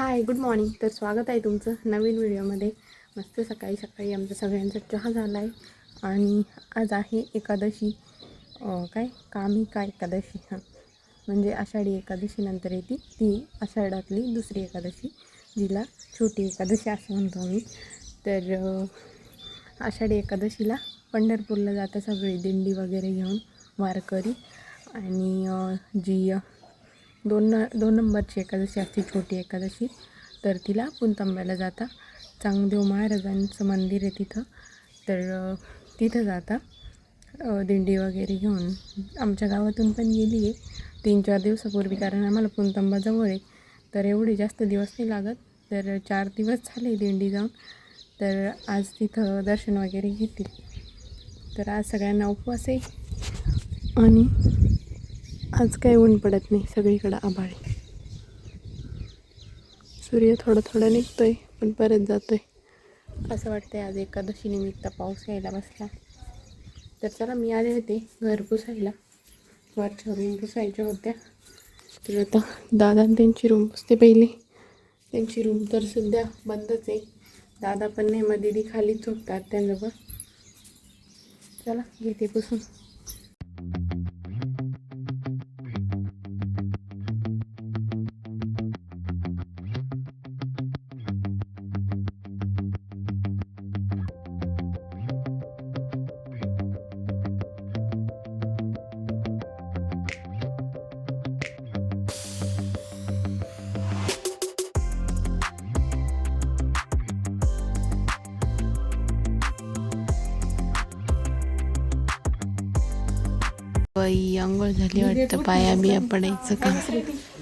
Hi good morning तर स्वागत आहे तुमचं नवीन व्हिडिओमध्ये. मस्त सकाळी सकाळी आमचा सगळ्यांचा चहा झाला आहे आणि आज आहे एकादशी. काय? काय कामिका एकादशी? हां. म्हणजे आषाढी एकादशीनंतर येते. ती आषाढातली दुसरी एकादशी जिला छोटी एकादशी असं म्हणतो आम्ही. तर आषाढी एकादशीला पंढरपूरला जाता सगळी दिंडी वगैरे घेऊन वारकरी. आणि जी दोन न दोन नंबरची एकादशी असते छोटी एकादशी. तर तिला पुणतांब्याला जाता. चांगदेव महाराजांचं मंदिर आहे तिथं. तर तिथं जाता. दिंडी वगैरे घेऊन. आमच्या गावातून पण गेली आहे. तीन चार दिवसापूर्वी कारण आम्हाला पुणतांबा जवळ आहे. तर एवढे जास्त दिवस नाही लागत. तर चार दिवस झाले दिंडी जाऊन. तर आज तिथं दर्शन वगैरे घेतील. तर आज सगळ्यांना उपवास आहे. आणि आज काय ऊन पडत नाही सगळीकडं आभाळ सूर्य थोडं थोडं निघतोय पण परत जातोय. असं वाटतंय आज एकादशी निमित्त पाऊस यायला बसला. तर चला मी आले होते घर पुसायला. वरच्या रूम पुसायच्या होत्या. तर आता दादा त्यांची रूम पुसते पहिली. त्यांची रूम तर सध्या बंदच आहे. दादा पण नाही मग दिदी खाली झोपतात त्यांजवळ. चला घेते पुसून. बाई आंघोळ झाली वाटतं पाया बिया पडायचं का?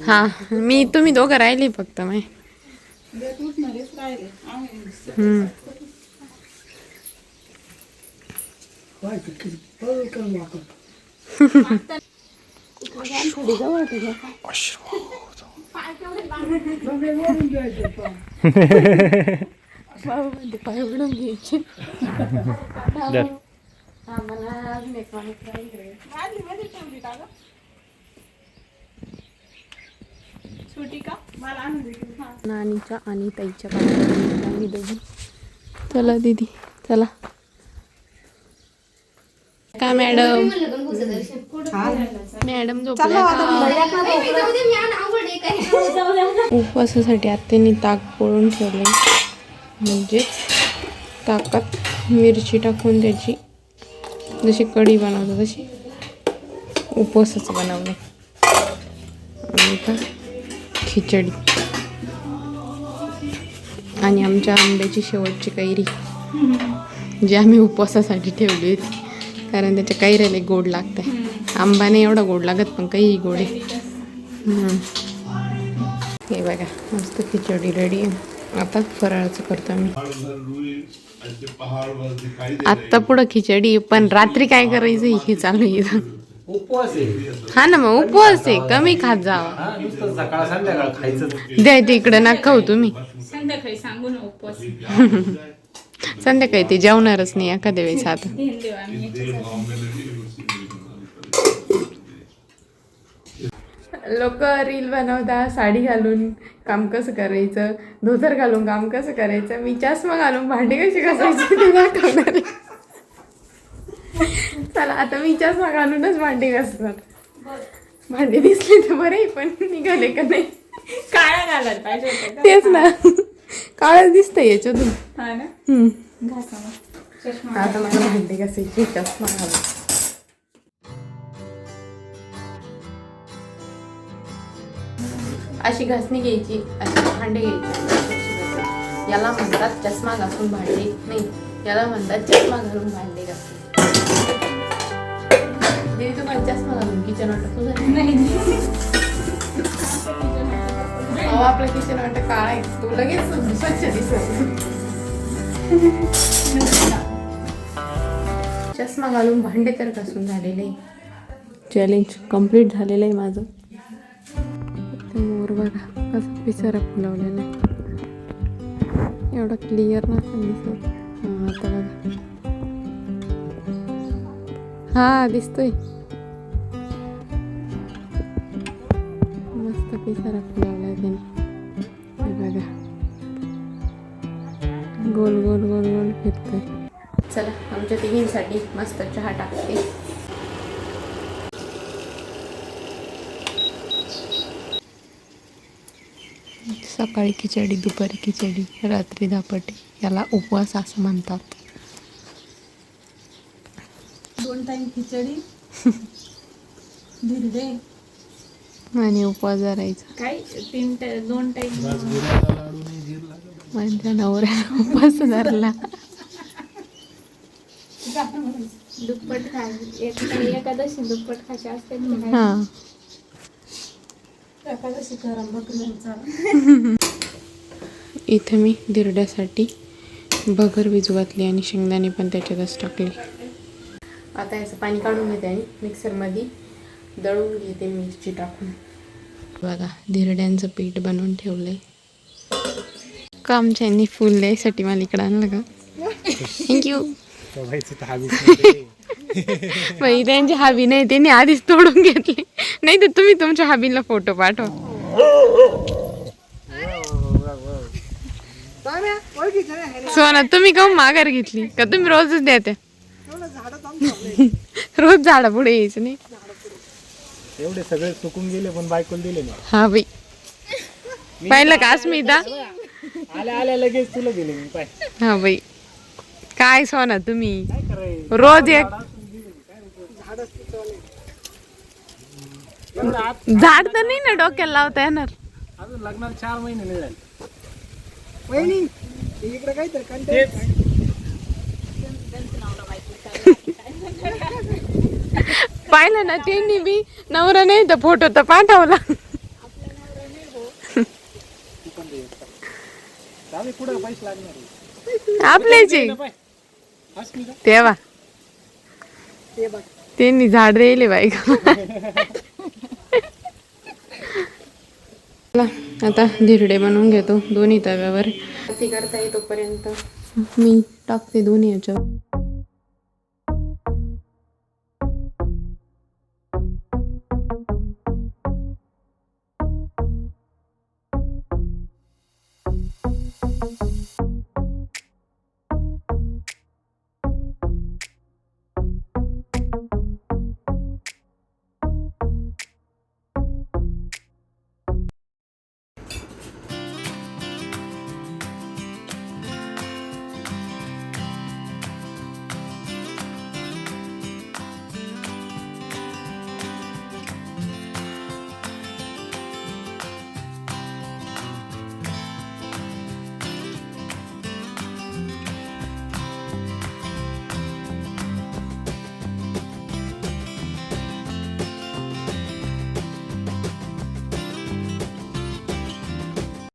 हा मी तुम्ही दोघं राहिले फक्त म्हणते पाय उघडून घ्यायचे. हा मला अजून एक माणूस राहिलंय. नानीच्या आणि ताईच्या दोघी. चला दीदी चला. का मॅडम? मॅडम? उपवासासाठी आत्याने ताक पोळून ठेवले म्हणजे ताकात मिरची टाकून त्याची जशी कढी बनवतो तशी. उपवासाचं बनवले. आणि का खिचडी. आणि आमच्या आंब्याची शेवटची कैरी. जी आम्ही उपवासासाठी ठेवली होती. कारण त्याच्या कैऱ्याला गोड लागते आंबा नाही एवढा गोड लागत पण काही गोड आहे. हे बघा मस्त खिचडी रेडी आहे. आता फराळाचं करतो आम्ही. आत्ता पुढं खिचडी पण रात्री काय करायचं हे चालू आहे उपवास आहे. हा ना मग उपवास आहे. कमी खात जावा हा नुसतं सकाळ संध्याकाळ खायचं द्या ते इकडे ना खाऊ तुम्ही. संध्याकाळी सांगू ना उपवास. संध्याकाळी ते जेवणारच नाही एखाद्या वेळेस आता. आम्ही याच्यासाठी. लोक रील बनवता साडी घालून काम कसं करायचं धोतर घालून काम कसं करायचं मी चष्मा घालून भांडी कशी घासायची ते दाखवणार. चला आता मी चष्मा घालूनच भांडी घासणार. भांडी दिसली तर बरे पण निघाले का नाही? काळा घालायला पाहिजे? तेच ना. काळच दिसतंय याच्यातून. हा आता मला भांडी घासायची चष्मा घालून. अशी घासणी घ्यायची अशी भांडे घ्यायची. याला म्हणतात चष्मा घासून भांडे. नाही याला म्हणतात चष्मा घालून भांडे घासून. देवी तुम्हाला चष्मा घालून किचन वाटत तुझं नाही. अहो आपलं किचन वाटत काळा आहे. तू लगेच स्वच्छ दिसत. चष्मा घालून भांडे तर घासून झालेले. चॅलेंज कंप्लीट झालेलं आहे माझं. ते बघा कसा पिसारा फुलवलेला आहे एवढा क्लिअर नसेल दिसत हां आता बघा. हां दिसतोय. मस्त पिसारा फुलावला त्याने. बघा. गोल गोल गोल गोल फिरतोय. चला आमच्या तिघींसाठी मस्त चहा टाकते. सकाळी खिचडी दुपारी खिचडी रात्री धापटे याला उपवास असं म्हणतात. दोन टाइम खिचडी धिरडे. आणि उपवास धरायचा. काय? तीन टा- दोन टाइम माझ्या नवऱ्याला उपवास धरला. दुप्पट खा एक एकादशी दुप्पट खायची असते ना? हां. इथं मी दिरड्यासाठी बगर भिजू घातली आणि शेंगदाणे पण त्याच्यातच टाकले. आता याचं पाणी काढून घेते आणि मिक्सरमध्ये दळून घेते मिरची टाकून. बघा दिरड्यांचं पीठ बनवून ठेवलंय. कामच्यांनी फुल द्यायसाठी मला इकडं आणलं का थँक्यू त्यांची हाबी नाही त्यांनी आधीच तोडून घेतली. नाही तर तुम्ही तुमच्या हाबीला फोटो पाठवा. सोना तुम्ही काहून माघार घेतली? का तुम्ही रोजच द्याते रोज झाडा पुढे यायचं नाही. एवढे सगळे चुकून गेले पण बायकोला दिले नाही. हा बाई. पाहिलं का अस्मिता? आल्या आल्या लगेच तुला दिले मी पाय. हा बाई. काय सोना तुम्ही? रोज एक झाड तर नाही ना डोक्याला लावता येणार. अजून लग्नाला चार महिने नाही झाले. तेच. पाहिलं ना त्यांनी बी नवरा नाही तर फोटो तर पाठवला? आपल्याचे. तेव्हा. त्यांनी झाड द्यायले बाई. आता धिरडे बनवून घेतो दोन्ही तव्यावर. ती करता येतोपर्यंत मी टाकते दोन्ही याच्यावर.